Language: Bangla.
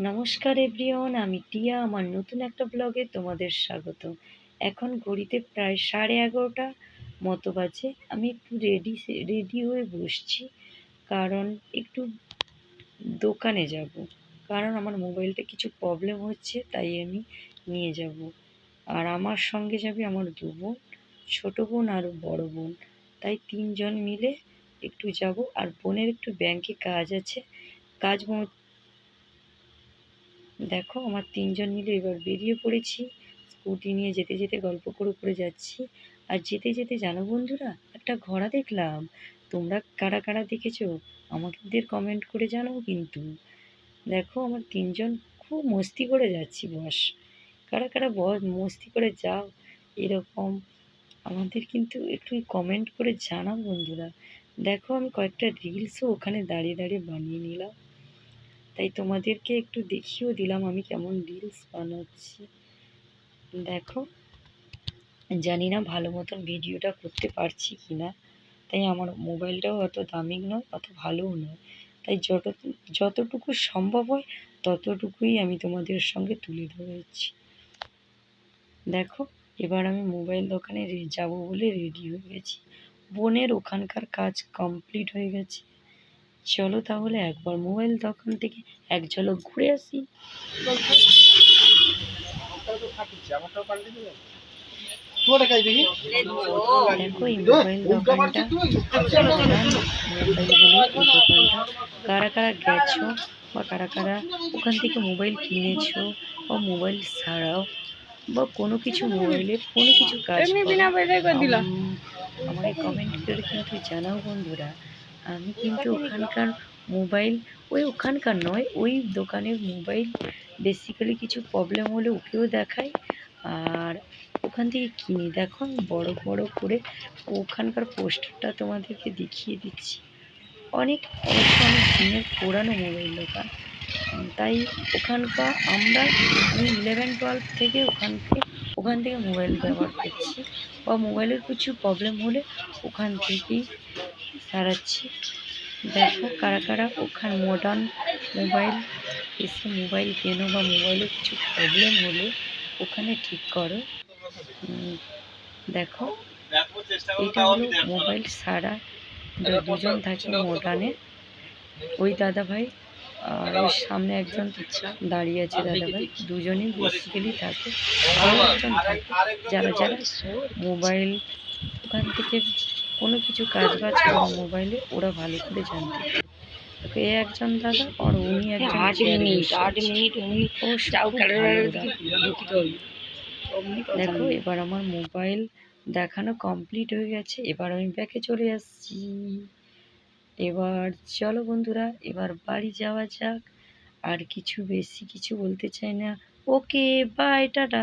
নমস্কার এভরিওয়ান, আমি টিয়া, আমার নতুন একটা ব্লগে তোমাদের স্বাগত। এখন ঘড়িতে প্রায় সাড়ে এগারোটা মতো বাজে। আমি একটু রেডি রেডি হয়ে বসছি, কারণ একটু দোকানে যাব। কারণ আমার মোবাইলটা কিছু প্রবলেম হচ্ছে, তাই আমি নিয়ে যাব। আর আমার সঙ্গে যাবে আমার দু বোন, ছোটো বোন আর বড় বোন। তাই তিনজন মিলে একটু যাব। আর বোনের একটু ব্যাংকে কাজ আছে। কাজ দেখো, আমার তিনজন মিলে এবার বেরিয়ে পড়েছি। স্কুটি নিয়ে যেতে যেতে গল্প করে করে যাচ্ছি। আর যেতে যেতে জানো বন্ধুরা, একটা ঘোড়া দেখলাম। তোমরা কারা কারা দেখেছ? আমাদের কমেন্ট করে জানাও কিন্তু। দেখো, আমার তিনজন খুব মস্তি করে যাচ্ছি, বস। কারা কারা বস, মস্তি করে যাও, এরকম। আমাদের কিন্তু একটু কমেন্ট করে জানাও বন্ধুরা। দেখো, আমি কয়েকটা রিলসও ওখানে দাঁড়িয়ে দাঁড়িয়ে বানিয়ে নিলাম। তাই তোমাদেরকে একটু দেখিয়েও দিলাম আমি কেমন রিলস বানাচ্ছি। দেখো, জানি না ভালো মতন ভিডিওটা করতে পারছি কি না তাই আমার মোবাইলটাও অত দামি নয়, অত ভালোও নয়। তাই যত, যতটুকু সম্ভব হয় ততটুকুই আমি তোমাদের সঙ্গে তুলে ধরেছি। দেখো, এবার আমি মোবাইল দোকানে যাব বলে রেডি হয়ে গেছি। বোনের ওখানকার কাজ কমপ্লিট হয়ে গেছে। চলো তাহলে একবার মোবাইল দোকান থেকে এক ঝলক ঘুরে আসি। দেখো এই মোবাইল দোকানটা কারা কারা গেছো বা কারা কারা ওখান থেকে মোবাইল কিনেছো বা মোবাইল ছাড়াও বা কোনো কিছু মোবাইলে কোনো কিছু কাজ আমাকে কমেন্ট করে কিন্তু জানাও বন্ধুরা। আমি কিন্তু ওখানকার মোবাইল, ওই ওখানকার নয়, ওই দোকানের মোবাইল বেসিক্যালি কিছু প্রবলেম হলে ওকেও দেখাই। আর ওখান থেকে কিনি। দেখো বড় বড় করে ওখানকার পোস্টারটা তোমাদেরকে দেখিয়ে দিচ্ছি। অনেক অনেক দিনের পুরানো মোবাইল দোকান। তাই ওখানকার আমরা আমি ইলেভেন টুয়েলভ থেকে ওখান থেকে ওখান থেকে মোবাইল ব্যবহার করছি। বা মোবাইলের কিছু প্রবলেম হলে ওখান থেকেই সারাচ্ছি দেখো কারা কারা ওখান মডার্ন মোবাইল এসে মোবাইল কেনো বা মোবাইলের কিছু প্রবলেম হলে ওখানে ঠিক করো। দেখো, এটা হলো মোবাইল সারা দুজন থাকে মডার্নে ওই দাদা ভাই আর ওই সামনে একজন দাঁড়িয়ে আছে দাদা ভাই দুজনই বেসিক্যালি থাকে। আরও একজন থাকে। যারা যারা মোবাইল ওখান থেকে কোনো কিছু কাজ বাজ করে মোবাইলে ওরা ভালো করে জানতে পারে। এ একজন দাদা আর উনি একজন আট মিনিট আট মিনিট উনি দেখো এবার আমার মোবাইল দেখানো কমপ্লিট হয়ে গেছে। এবার আমি ব্যাকে চলে আসছি। এবার চলো বন্ধুরা এবার বাড়ি যাওয়া যাক। আর কিছু বেশি কিছু বলতে চাই না। Okay bye tata.